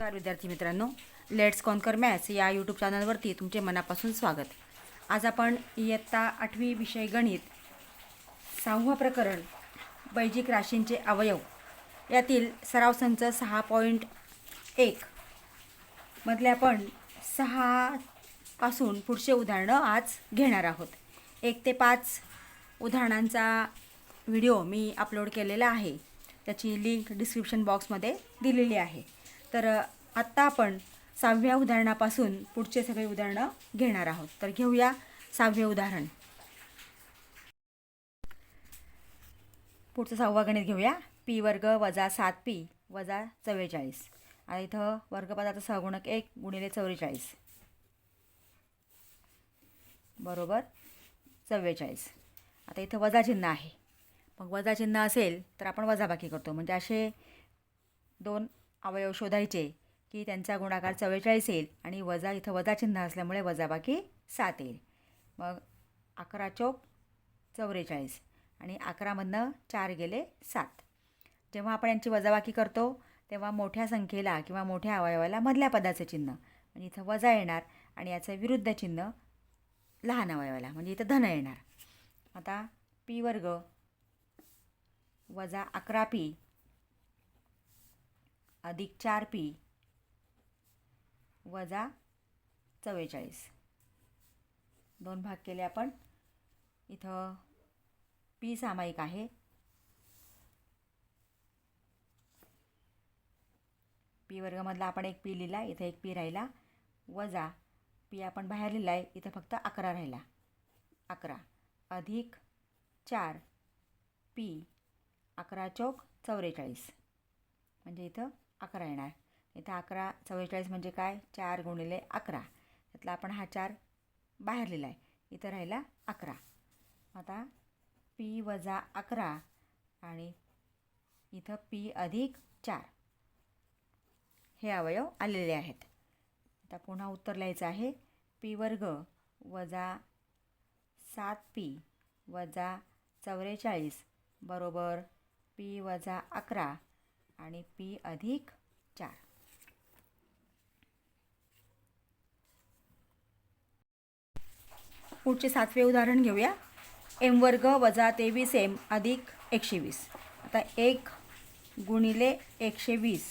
नमस्कार विद्यार्थी मित्रांनो लेट्स कॉन्कर मॅथ्स या यूट्यूब चॅनलवरती तुमचे मनापासून स्वागत. आज आपण इयत्ता आठवी विषय गणित सहावं प्रकरण बैजिक राशींचे अवयव. यातील सराव संच सहा पॉईंट एक. मधले आपण सहा पासून पुढचे उदाहरणं आज घेणार आहोत. एक ते पाच उदाहरणांचा व्हिडिओ मी अपलोड केलेला आहे. त्याची लिंक डिस्क्रिप्शन बॉक्समध्ये दिलेली आहे. तर आत्ता आपण सहाव्या उदाहरणापासून पुढचे सगळे उदाहरणं घेणार आहोत. तर घेऊया सहावे उदाहरण. पुढचं सहावा गणित घेऊया. पी वर्ग वजा सात पी वजा चव्वेचाळीस. आता इथं वर्गपदाचा सहगुणक एक गुणिले चव्वेचाळीस. बरोबर? चव्वेचाळीस. आता इथं वजा चिन्ह आहे. मग वजा चिन्ह असेल तर आपण वजाबाकी करतो. म्हणजे असे दोन अवयव शोधायचे की त्यांचा गुणाकार चव्वेचाळीस येईल आणि वजा इथं वजा चिन्ह असल्यामुळे वजाबाकी सात येईल. मग अकरा चौक चौवेचाळीस आणि अकरामधनं चार गेले सात. जेव्हा आपण यांची वजाबाकी करतो तेव्हा मोठ्या संख्येला किंवा मोठ्या अवयवाला मधल्या पदाचं चिन्ह म्हणजे इथं वजा येणार आणि याचं विरुद्ध चिन्ह लहान अवयवाला म्हणजे इथं धन येणार. आता पी वर्ग वजा अकरा पी अधिक चार पी वजा चव्वेचाळीस. दोन भाग केले आपण. इथं पी सामायिक आहे. पी वर्गामधला आपण एक पी लिहिला इथं एक पी राहिला. वजा पी आपण बाहेर लिहिला आहे इथं फक्त अकरा राहिला. अकरा. अधिक चार पी अकरा चौक चौवेचाळीस म्हणजे इथं अकरा येणार. इथं अकरा चव्वेचाळीस म्हणजे काय? चार गुणिले अकरा. त्यातला आपण हा चार बाहेर लिहिला आहे. इथं राहिला अकरा. आता पी वजा अकरा आणि इथं पी अधिक चार. हे अवयव आलेले आहेत. आता पुन्हा उत्तर लिहायचं आहे. पी वर्ग वजा सात पी वजा चौवेचाळीस बरोबर पी वजा अकरा आणि पी अधिक चार. पुढचे सातवे उदाहरण घेऊया. एम वर्ग वजा तेवीस एम अधिक एकशे वीस आता एक गुणिले एकशे वीस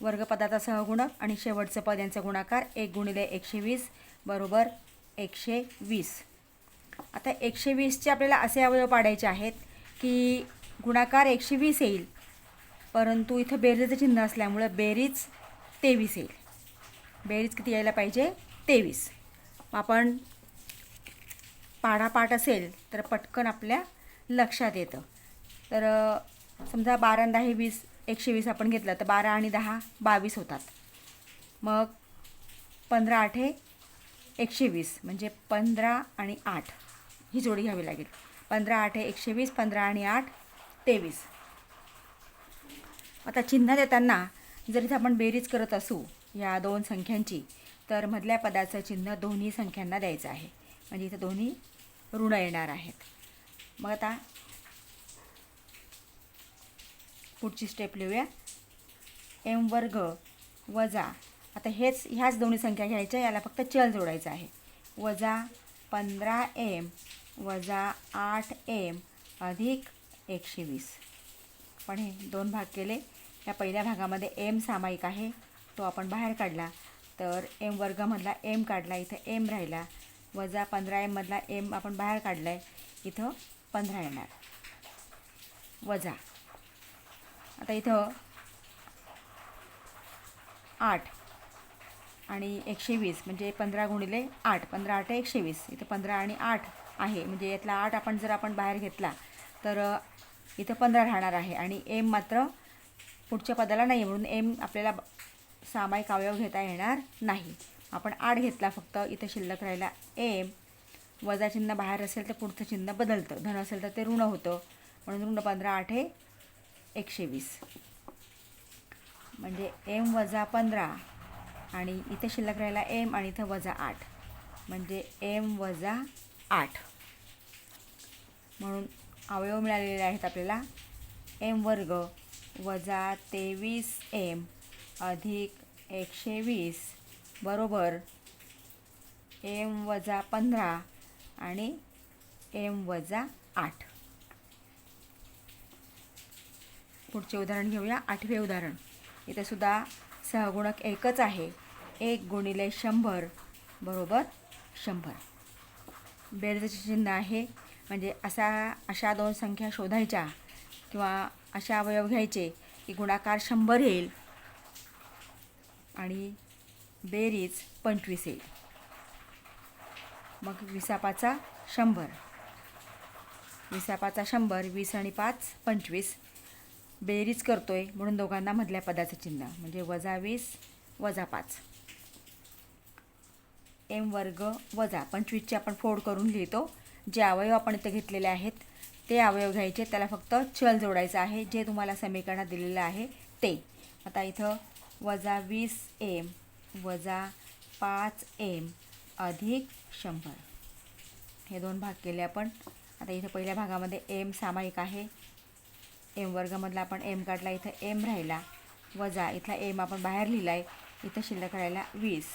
वर्गपदाचा सहगुणक आणि शेवटचं पद यांचा गुणाकार एक गुणिले एकशे वीस बरोबर एकशे वीस आता एकशे वीसचे आपल्याला असे अवयव पाडायचे आहेत की गुणाकार एकशे वीस येईल परंतु इथं बेरीजचं चिन्ह असल्यामुळं बेरीज तेवीस येईल. बेरीज किती यायला पाहिजे? तेवीस. आपण पाढापाठ असेल तर पटकन आपल्या लक्षात येतं. तर समजा बारा दहा हे वीस एकशे वीस आपण घेतलं तर बारा आणि दहा बावीस होतात. मग पंधरा आठे एकशे वीस म्हणजे पंधरा आणि आठ. ही जोडी घ्यावी लागेल. पंधरा आठे एकशे वीस पंधरा आणि आठ तेवीस. आता चिन्ह देताना जर इथे आपण बेरीज करत असू या दोन संख्यांची तर मधल्या पदाचं चिन्ह दोन्ही संख्यांना द्यायचं आहे. म्हणजे इथं दोन्ही ऋण येणार आहेत. मग आता पुढची स्टेप लिहूया. एम वर्ग वजा आता हेच ह्याच दोन्ही संख्या घ्यायच्या याला फक्त चल जोडायचं आहे. वजा पंधरा एम वजा आठ एम अधिक एकशे वीस. पण हे दोन भाग केले. या पहिल्या भागामध्ये एम सामायिक आहे. तो आपण बाहेर काढला. तर एम वर्गामधला एम काढला. इथं एम राहिला. वजा पंधरा एममधला एम आपण बाहेर काढला आहे इथं पंधरा येणार. वजा. आता इथं आठ. आणि एकशे वीस म्हणजे पंधरा गुणिले आठ. पंधरा आठ एकशे वीस इथं पंधरा आणि आठ आहे. म्हणजे यातला आठ आपण जर आपण बाहेर घेतला तर इथं पंधरा राहणार आहे. आणि एम मात्र पुढच्या पदाला नाही म्हणून एम आपल्याला ब- सामायिक अवयव घेता येणार नाही. आपण आठ घेतला फक्त इथं शिल्लक राहिला एम वजा चिन्ह बाहेर असेल तर पुढचं चिन्ह बदलतं. धन असेल तर ते ऋण होतं. म्हणून ऋण पंधरा आठ हे एकशे वीस. म्हणजे एम वजा पंधरा आणि इथे शिल्लक राहिला एम आणि इथं वजा आठ. म्हणजे एम वजा आठ. म्हणून अवयव मिळालेले आहेत आपल्याला एम वर्ग. वजा तेवीस एम अधिक एकशे वीस बरोबर एम वजा पंधरा आणि एम वजा आठ. पुढचे उदाहरण घेऊया. आठवे उदाहरण. इथे सुद्धा सहगुणक एकच आहे. एक गुणिले शंभर बरोबर शंभर. बेरजेचे चिन्ह आहे. म्हणजे असा अशा दोन संख्या शोधायच्या किंवा असे अवयव घ्यायचे की गुणाकार शंभर येईल आणि बेरीज पंचवीस येईल. मग विसापाचा शंभर. विसापाचा शंभर वीस आणि पाच पंचवीस. बेरीज करतोय म्हणून दोघांना मधल्या पदाचं चिन्ह म्हणजे वजा वीस वजा पाच. एम वर्ग वजा पंचवीसची आपण फोड करून लिहितो. जे अवयव आपण इथे घेतलेले आहेत ते अवयव घ्यायचे त्याला फक्त चल जोडायचं आहे जे तुम्हाला समीकरणात दिलेलं आहे ते. आता इथं वजा वीस एम वजा पाच एम अधिक शंभर. हे दोन भाग केले आपण. आता इथं पहिल्या भागामध्ये एम सामायिक आहे. एम वर्गामधला आपण एम काढला इथं एम राहिला. वजा इथला एम आपण बाहेर लिहिला आहे इथं शिल्लक राहिला वीस.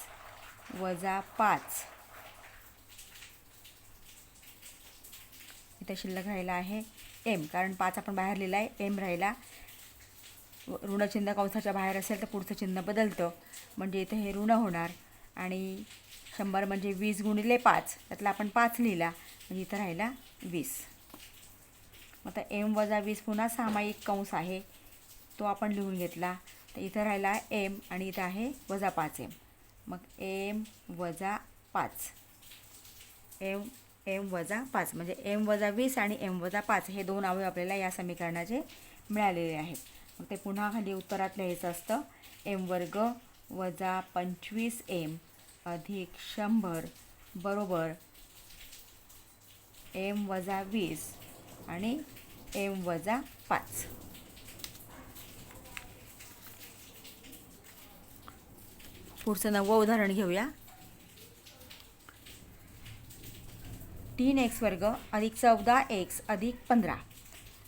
वजा पाच इथं शिल्लक राहिला आहे एम कारण पाच आपण बाहेर लिहिला आहे एम राहिला ऋणचिन्ह कंसाच्या बाहेर असेल तर पुढचं चिन्ह बदलतं. म्हणजे इथे हे ऋण होणार. आणि शंभर म्हणजे वीस गुणिले पाच. त्यातला आपण पाच लिहिला. म्हणजे इथं राहिला वीस. आता एम वजा वीस पुन्हा सामायिक कंस आहे. तो आपण लिहून घेतला. तर इथं राहिला एम आणि इथं आहे वजा पाच एम मग एम वजा पाच. एम एम वजा पाच म्हणजे एम वजा वीस आणि एम वजा पाच हे दोन अवयव आपल्याला या समीकरणाचे मिळालेले आहेत. मग ते पुन्हा खाली उत्तरात लिहायचं असतं. एम वर्ग वजा पंचवीस एम अधिक शंभर बरोबर एम वजा वीस आणि एम वजा पाच. पुढचं नवं उदाहरण घेऊया. तीन एक्स वर्ग अधिक चौदा एक्स अधिक पंधरा.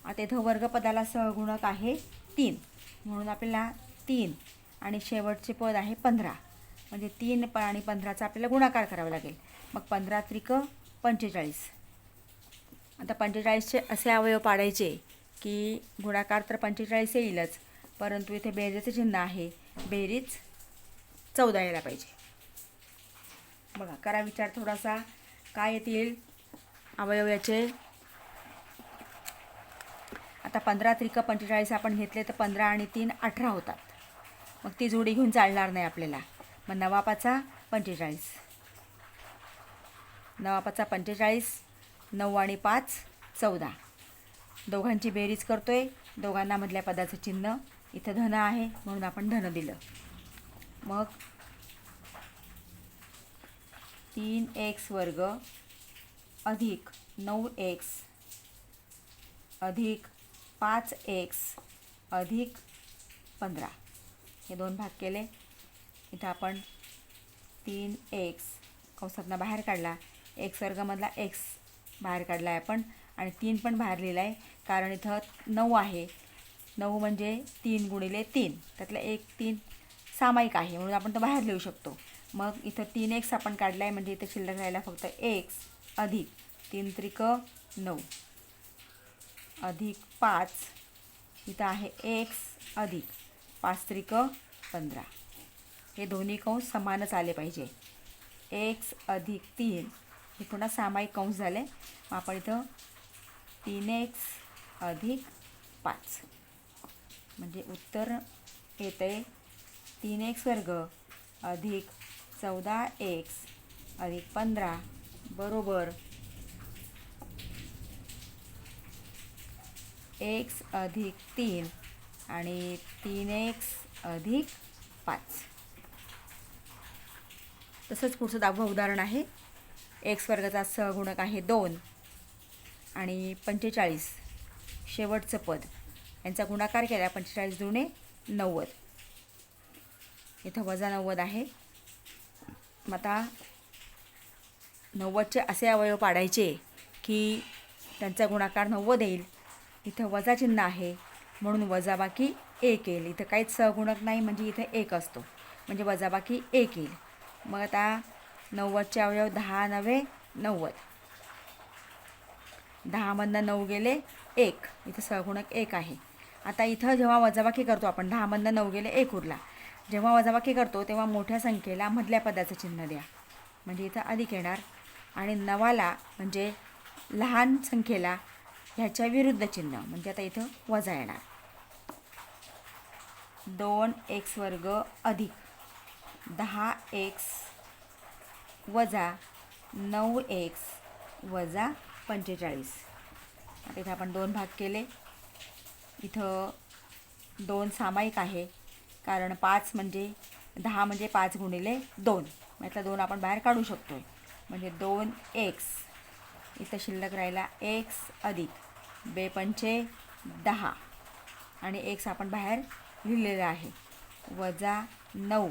आता इथं वर्गपदाला सहगुणक आहे तीन. म्हणून आपल्याला तीन आणि शेवटचे पद आहे पंधरा. म्हणजे तीन प आणि पंधराचा आपल्याला गुणाकार करावा लागेल. मग पंधरा त्रिक पंचेचाळीस. आता पंचेचाळीसचे असे अवयव पाडायचे की गुणाकार तर पंचेचाळीस येईलच परंतु इथे बेरीचं चिन्ह आहे. बेरीज चौदा यायला पाहिजे. बघा करा विचार थोडासा. काय येतील? अवयव याचे आता पंधरा त्रिक पंचेचाळीस आपण घेतले तर पंधरा आणि तीन अठरा होतात. मग ती जोडी घेऊन चालणार नाही आपल्याला. मग नवापाचा पंचेचाळीस. नवापाचा पंचेचाळीस नऊ आणि पाच चौदा. दोघांची बेरीज आहे दोघांना मधल्या पदाचं चिन्ह. इथं धन आहे म्हणून आपण धन दिलं. मग तीन एक्स वर्ग अधिक नऊ एक्स अधिक पाच एक्स अधिक पंधरा. हे दोन भाग केले. इथं आपण तीन एक्स कंसातनं बाहेर काढला. एक्स वर्गामधला एक्स बाहेर काढला आहे आपण. आणि तीन पण बाहेर लिहिला आहे कारण इथं नऊ आहे. नऊ म्हणजे तीन गुणिले तीन. त्यातलं एक तीन सामायिक आहे. म्हणून आपण तो बाहेर लिहू शकतो. मग इथं तीन एक्स आपण काढला आहे म्हणजे इथे शिल्लक राहिला फक्त एक्स अधिक तीन त्रिक नऊ. अधिक पाच. इथं आहे एक्स अधिक पाच त्रिक पंधरा. हे दोन्ही कंस समानच आले पाहिजे. एक्स अधिक तीन. हे पुन्हा सामायिक कंस झाले. मग आपण इथं तीन एक्स अधिक पाच. म्हणजे उत्तर येते तीन एक्स वर्ग अधिक चौदा एक्स अधिक पंधरा बरोबर. एक्स अधिक तीन आणि तीन एक्स अधिक पाच. तसंच पुढचं दहावं उदाहरण आहे. एक्स वर्गाचा सहगुणक आहे दोन आणि पंचेचाळीस. शेवटचं पद. यांचा गुणाकार केला पंचेचाळीस दुणे नव्वद. इथं वजा नव्वद आहे. मग आता नव्वदचे असे अवयव पाडायचे की त्यांचा गुणाकार नव्वद येईल. इथं वजा चिन्ह आहे. म्हणून वजाबाकी एक येईल. इथं काहीच सहगुणक नाही म्हणजे इथं एक असतो. म्हणजे वजाबाकी एक येईल. मग आता नव्वदचे अवयव दहा नव्हे नव्वद. दहामधनं नऊ गेले एक. इथं सहगुणक एक आहे. आता इथं जेव्हा वजाबाकी करतो आपण दहामधनं नऊ गेले एक उरला. जेव्हा वजाबाकी करतो तेव्हा मोठ्या संख्येला मधल्या पदाचं चिन्ह द्या. म्हणजे इथं अधिक येणार. आणि नवाला म्हणजे लहान संख्येला ह्याच्या विरुद्ध चिन्ह. म्हणजे आता इथं वजा येणार. दोन एक्स वर्ग अधिक दहा एक्स वजा नऊ एक्स वजा पंचेचाळीस. आता इथं आपण दोन भाग केले. इथं दोन सामायिक आहे. कारण पाच म्हणजे दहा म्हणजे पाच गुणिले दोन. यातला दोन आपण बाहेर काढू शकतो म्हणजे दोन एक्स. इथं शिल्लक राहिला एक्स अधिक बेपंचे दहा. आणि एक्स आपण बाहेर लिहिलेलं आहे. वजा नऊ.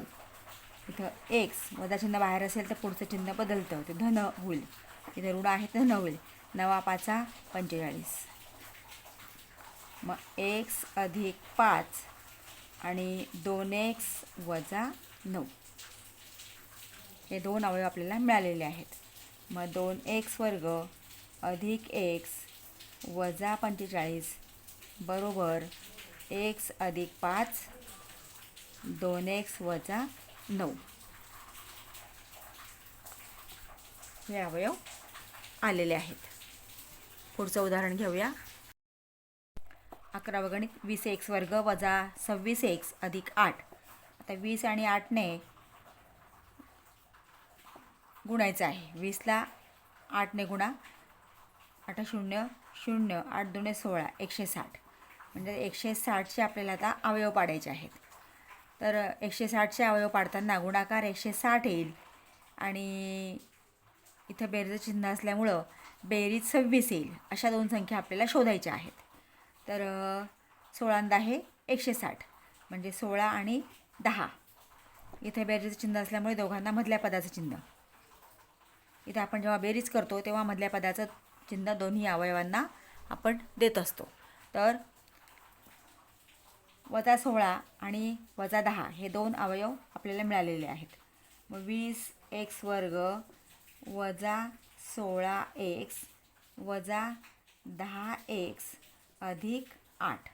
इथं एक्स वजा चिन्ह बाहेर असेल तर पुढचं चिन्ह बदलतं. ते धन होईल. इथं ऋण आहे धन होईल. नवा पाचा पंचेचाळीस. मग एक्स अधिक पाच आणि दोन एक्स वजा नऊ. हे दोन अवयव आपल्याला मिळालेले आहेत. मग दोन एक्स वर्ग अधिक एक्स वजा पंचेचाळीस बरोबर एक्स अधिक पाच दोन एक्स वजा नऊ. हे अवयव आलेले आहेत. पुढचं उदाहरण घेऊया. अकरा वगणित वीस एक्स वर्ग वजा सव्वीस एक्स अधिक आठ. आता वीस आणि आठने गुणायचं आहे. वीसला आठने गुणा आठ शून्य शून्य आठ दोन सोळा एकशे साठ. म्हणजे एकशे साठचे आपल्याला आता अवयव पाडायचे आहेत. तर एकशे साठचे अवयव पाडताना गुणाकार एकशे साठ येईल. आणि इथं बेरीचं चिन्ह असल्यामुळं बेरीज सव्वीस येईल. अशा दोन संख्या आपल्याला शोधायच्या आहेत. तर सोळांदा आहे एकशे साठ. म्हणजे सोळा आणि दहा. इथे बेरीचं चिन्ह असल्यामुळे दोघांना मधल्या पदाचं चिन्ह. इथं आपण जेव्हा बेरीज करतो तेव्हा मधल्या पदाचं चिन्ह दोन्ही अवयवांना आपण देत असतो. तर वजा सोळा आणि वजा दहा हे दोन अवयव आपल्याला मिळालेले आहेत. मग वीस एक्स वर्ग वजा सोळा एक्स वजा दहा एक्स अधिक आठ.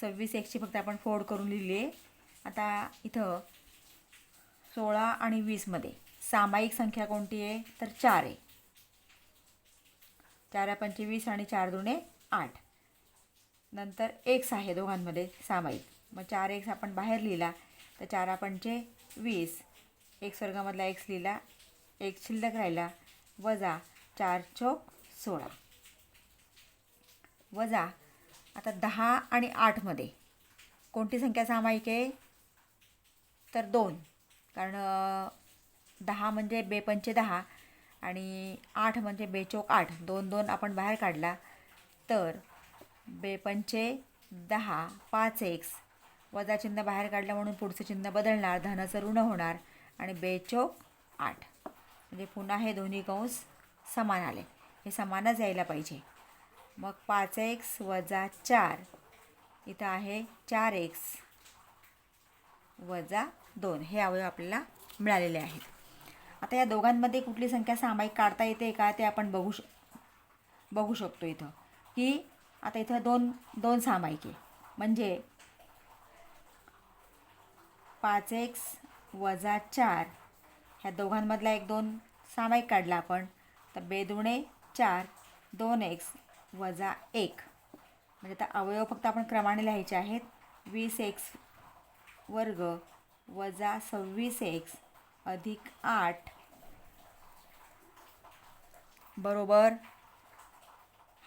सव्वीस एक्सची फक्त आपण फोड करून लिहिली आहे आता इथं सोळा आणि वीसमध्ये सामायिक संख्या कोणती आहे? तर चार आहे. चार पंचवीस आणि चार दुणे आठ. नंतर एक्स आहे दोघांमध्ये सामायिक. मग चार एक्स आपण बाहेर लिहिला तर चार पंचे वीस. एक वर्गामधला एक्स लिहिला एक शिल्लक राहिला वजा चार चौक सोळा. वजा आता दहा आणि आठमध्ये कोणती संख्या सामायिक आहे? तर दोन. कारण दहा म्हणजे बेपंचे दहा आणि आठ म्हणजे बेचोक आठ दोन दोन आपण बाहेर काढला तर बेपंचे दहा पाच एक्स वजा चिन्ह बाहेर काढलं म्हणून पुढचं चिन्ह बदलणार धनाचं ऋण होणार आणि बेचोक आठ. म्हणजे पुन्हा हे दोन्ही कंस समान आले. हे समानच यायला पाहिजे. मग पाच एक्स वजा चार. इथं आहे चार एक्स वजा दोन. हे अवयव आपल्याला मिळालेले आहेत. आता या दोघांमध्ये कुठली संख्या सामायिक काढता येते का ते आपण बघू श बघू शकतो इथं. की आता इथं दोन दोन सामायिक आहे. म्हणजे पाच एक्स वजा चार ह्या दोघांमधला एक दोन सामायिक काढला आपण तर बेदुणे चार दोन एक्स वजा एक. म्हणजे आता अवयव फक्त आपण क्रमाने लिहायचे आहेत. वीस एक्स वर्ग वजा सव्वीस एक्स अधिक आठ. बरोबर?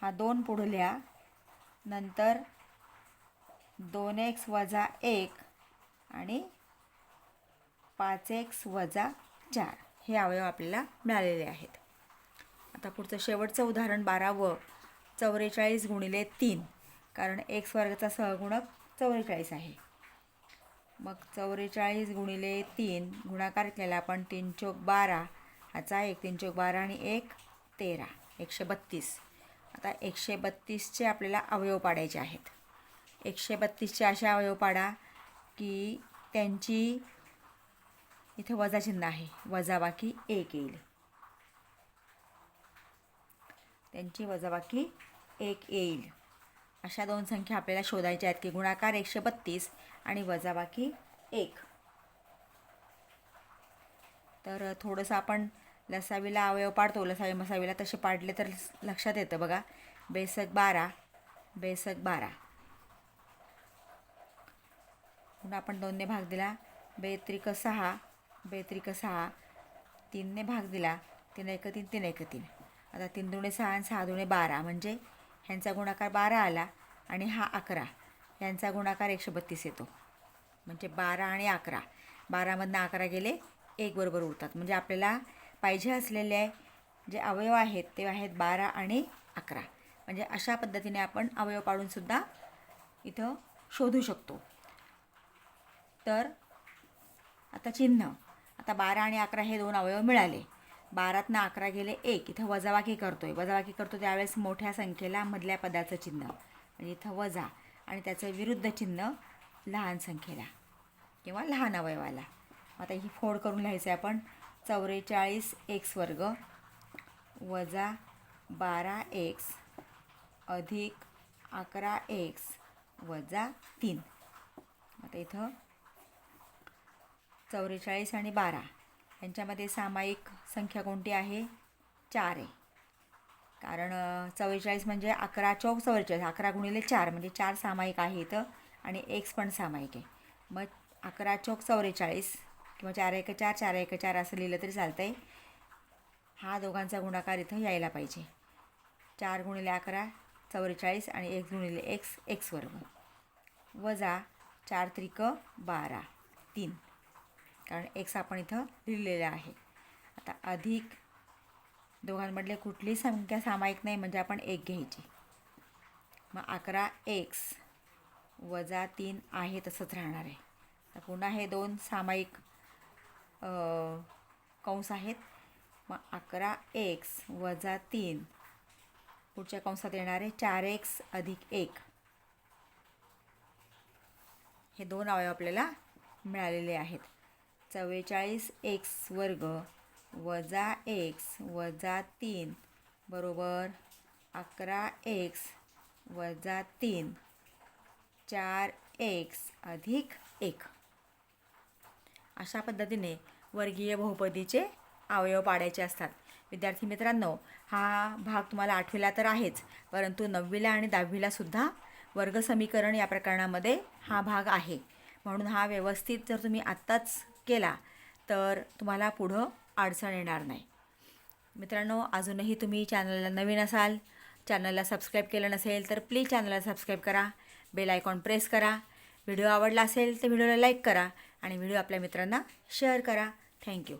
हा दोन पुढल्या नंतर दोन एक्स वजा एक आणि पाच एक्स वजा चार. हे अवयव आपल्याला मिळालेले आहेत. आता पुढचं शेवटचं उदाहरण बारावं. चौवेचाळीस गुणिले तीन. कारण एक्स वर्गाचा सहगुणक चौवेचाळीस आहे. मग चौवेचाळीस गुणिले तीन गुणाकार केला आपण तीन चौक बारा. ह्याचा एक तीन चौक बारा आणि एक तेरा. एकशे बत्तीस. आता एकशे बत्तीसचे आपल्याला अवयव पाडायचे आहेत. एकशे बत्तीसचे असे अवयव पाडा की त्यांची इथे वजा चिन्ह आहे. वजाबाकी एक येईल. त्यांची वजाबाकी एक येईल. अशा दोन संख्या आपल्याला शोधायच्या आहेत की गुणाकार एकशे बत्तीस आणि वजाबाकी एक. तर थोडंसं आपण लसावीला अवयव पाडतो. लसावी मसावीला तसे पाडले तर लक्षात येतं बघा. बेसक बारा बेसक बारा. पुन्हा आपण दोनने भाग दिला. बेत्रिक सहा बेत्रिक सहा. तीनने भाग दिला. तीन एक तीन तीन एक तीन. आता तीन दुणे सहा आणि सहा दुणे बारा. म्हणजे ह्यांचा गुणाकार बारा आला आणि हा अकरा. यांचा गुणाकार एकशे बत्तीस येतो. म्हणजे बारा आणि अकरा. बारामधनं अकरा गेले एक बरोबर उरतात. म्हणजे आपल्याला पाहिजे असलेले जे अवयव आहेत ते आहेत बारा आणि अकरा. म्हणजे अशा पद्धतीने आपण अवयव पाडूनसुद्धा इथं शोधू शकतो. तर आता चिन्ह. आता बारा आणि अकरा हे दोन अवयव मिळाले. बारातनं अकरा गेले एक. इथं वजावाकी करतो आहे वजावाकी करतो त्यावेळेस मोठ्या संख्येला मधल्या पदाचं चिन्ह. म्हणजे इथं वजा. आणि त्याचं विरुद्ध चिन्ह लहान संख्येला किंवा लहान अवयवाला. आता ही फोड करून लिहायचं आहे आपण. चौवेचाळीस एक्स वर्ग वजा बारा एक्स अधिक अकरा एक्स वजा तीन. आता इथं चौवेचाळीस आणि बारा. यांच्यामध्ये सामायिक संख्या कोणती आहे? चार आहे. कारण चव्वेचाळीस म्हणजे अकरा चौक चव्वेचाळीस अकरा गुणिले चार म्हणजे चार सामायिक आहे इथं आणि एक्स पण सामायिक आहे. मग अकरा चौक चव्वेचाळीस किंवा चार एक चार चार एक चार असं लिहिलं तरी चालतं आहे हा दोघांचा गुणाकार इथं यायला पाहिजे. चार गुणिले अकरा चव्वेचाळीस आणि एक गुणिले एक्स एक्स वर्ग. वजा चार त्रिक बारा तीन. कारण एक्स आपण इथं लिहिलेलं आहे. आता अधिक दोघांमधले कुठली संख्या सामायिक नाही म्हणजे आपण एक घ्यायची. मग अकरा एक्स वजा तीन आहे तसंच राहणार आहे. तर पुन्हा हे दोन सामायिक कंस आहेत. मग अकरा एक्स वजा तीन पुढच्या कंसात येणारे चार एक्स अधिक एक. हे दोन अवयव आपल्याला मिळालेले आहेत. चव्वेचाळीस एक्स वर्ग वजा एक्स वजा तीन. बरोबर? अकरा एक्स वजा तीन. चार एक्स अधिक एक. अशा पद्धतीने वर्गीय बहुपदीचे अवयव पाडायचे असतात. विद्यार्थी मित्रांनो हा भाग तुम्हाला आठवीला तर आहेच परंतु नववीला आणि दहावीलासुद्धा वर्ग समीकरण या प्रकरणामध्ये हा भाग आहे. म्हणून हा व्यवस्थित जर तुम्ही आत्ताच केला तर तुम्हाला पुढं अडचण येणार नाही. मित्रांनो अजूनही तुम्ही चॅनलला नवीन असाल चॅनलला सबस्क्राईब केलं नसेल तर प्लीज चॅनलला सबस्क्राईब करा बेल आयकॉन प्रेस करा. व्हिडिओ आवडला असेल तर व्हिडिओला लाईक करा आणि व्हिडिओ आपल्या मित्रांना शेअर करा. थँक्यू.